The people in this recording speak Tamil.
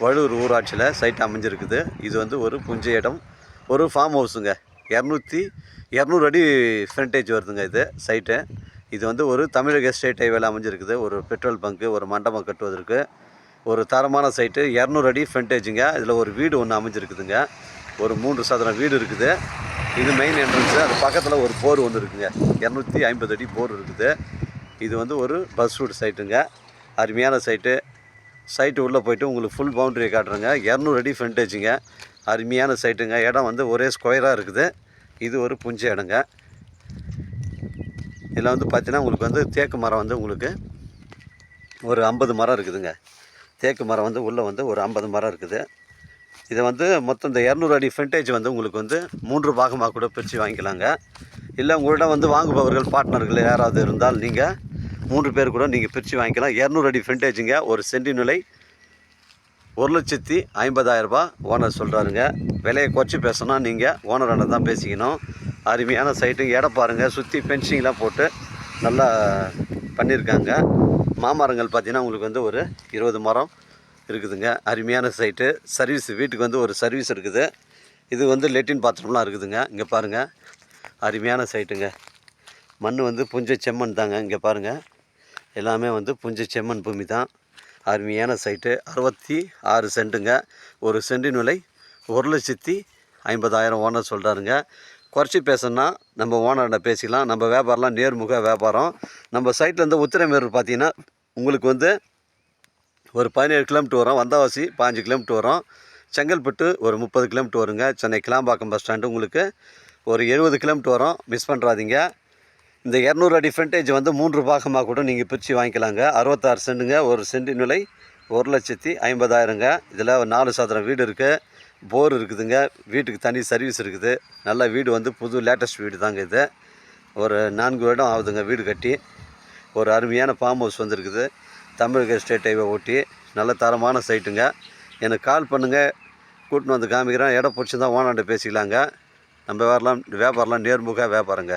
வழுவூர் ஊராட்சியில் சைட் அமைஞ்சிருக்குது. இது வந்து ஒரு புஞ்ச இடம். ஒரு ஃபார்ம் ஹவுஸுங்க இரநூத்தி இரநூறு அடி ஃப்ரண்டேஜ் வருதுங்க இது சைட்டு இது வந்து ஒரு தமிழக எஸ்டேட் ஹைவேல அமைஞ்சிருக்குது. ஒரு பெட்ரோல் பங்க்கு ஒரு மண்டபம் கட்டுவதற்கு. ஒரு தரமான சைட்டு இரநூறு அடி ஃப்ரண்டேஜுங்க இதில் ஒரு வீடு ஒன்று அமைஞ்சிருக்குதுங்க. ஒரு மூன்று சதுரம் வீடு இருக்குது. இது மெயின் என்ட்ரன்ஸு அது பக்கத்தில் ஒரு போர் ஒன்று இருக்குங்க. இரநூத்தி ஐம்பது அடி போர் இருக்குது. இது வந்து ஒரு பஸ் ரூட் சைட்டுங்க அருமையான சைட்டு சைட்டு உள்ளே போயிட்டு உங்களுக்கு ஃபுல் பவுண்டரியை காட்டுறேங்க. இரநூறு அடி ஃப்ரண்டேஜுங்க அருமையான சைட்டுங்க இடம் வந்து ஒரே ஸ்கொயராக இருக்குது. இது ஒரு புஞ்ச இடங்க. இதில் வந்து பார்த்தீங்கன்னா உங்களுக்கு வந்து தேக்கு மரம் வந்து உங்களுக்கு ஒரு ஐம்பது மரம் இருக்குதுங்க. தேக்கு மரம் வந்து உள்ளே வந்து ஒரு ஐம்பது மரம் இருக்குது. இதை வந்து மொத்தம் இந்த இரநூறு அடி ஃப்ரண்டேஜ் வந்து உங்களுக்கு வந்து மூன்று பாகமாக கூட பிரித்து வாங்கிக்கலாங்க. இல்லை உங்களிடம் வந்து வாங்குபவர்கள் பார்ட்னர்கள் யாராவது இருந்தால் நீங்கள் மூன்று பேர் கூட நீங்கள் பிரித்து வாங்கிக்கலாம். இரநூறு அடி ஃப்ரண்டேஜுங்க ஒரு சென்டி நிலை. ஒரு லட்சத்தி ஐம்பதாயிரரூபா ஓனர் சொல்கிறாருங்க விலையை குறைச்சி பேசணும்னா நீங்கள் ஓனரான தான் பேசிக்கணும். அருமையான சைட்டு இடம் பாருங்கள் சுற்றி ஃபென்சிங்லாம் போட்டு நல்லா பண்ணியிருக்காங்க மாமரங்கள் பார்த்தீங்கன்னா உங்களுக்கு வந்து ஒரு இருபது மரம் இருக்குதுங்க. அருமையான சைட்டு சர்வீஸ் வீட்டுக்கு வந்து ஒரு சர்வீஸ் இருக்குது. இது வந்து லெட்டின் பாத்ரூம்லாம் இருக்குதுங்க. இங்கே பாருங்கள் அருமையான சைட்டுங்க மண் வந்து புஞ்ச செம்மண் தாங்க. இங்கே பாருங்கள் எல்லாமே வந்து புஞ்ச செம்மண் பூமி தான். அருமையான சைட்டு அறுபத்தி ஆறு சென்ட்டுங்க. ஒரு சென்டின் விலை ஒரு லட்சத்தி ஐம்பதாயிரம் ஓனர் சொல்கிறாருங்க குறைச்சி பேசணுன்னா நம்ம ஓனர்கிட்ட பேசிக்கலாம். நம்ம வியாபாரம்லாம் நேர்முக வியாபாரம். நம்ம சைட்லேருந்து உத்திரமேரூர் பார்த்தீங்கன்னா உங்களுக்கு வந்து ஒரு பதினேழு கிலோமீட்டர் வரும். வந்தாவாசி பாஞ்சு கிலோமீட்டர் வரும். செங்கல்பட்டு ஒரு முப்பது கிலோமீட்டர் வருங்க. சென்னை கிளாம்பாக்கம் பஸ் ஸ்டாண்டு உங்களுக்கு ஒரு எழுபது கிலோமீட்டர் வரும். மிஸ் பண்ணுறாதீங்க இந்த இரநூறு அடி ஃப்ரண்டேஜ் வந்து மூன்று பாகமாக கூட நீங்கள் பிரித்து வாங்கிக்கலாங்க. அறுபத்தாறு சென்ட்டுங்க ஒரு சென்டின் விலை ஒரு லட்சத்தி ஐம்பதாயிரங்க. இதில் நாலு சதுரம் வீடு இருக்குது போர் இருக்குதுங்க. வீட்டுக்கு தனி சர்வீஸ் இருக்குது. நல்ல வீடு வந்து புது லேட்டஸ்ட் வீடு தாங்க இது. ஒரு நான்கு வருடம் ஆகுதுங்க வீடு கட்டி. ஒரு அருமையான ஃபார்ம் ஹவுஸ் வந்துருக்குது. தமிழக ஸ்டேட் ஹைவே ஓட்டி நல்ல தரமான சைட்டுங்க எனக்கு கால் பண்ணுங்கள் கூட்டின்னு வந்து காமிக்கிறேன். இடம் பிடிச்சி தான் ஓனாண்ட பேசிக்கலாங்க. நம்ம வரலாம் வியாபாரம்லாம் நேர்முக வியாபாரங்க.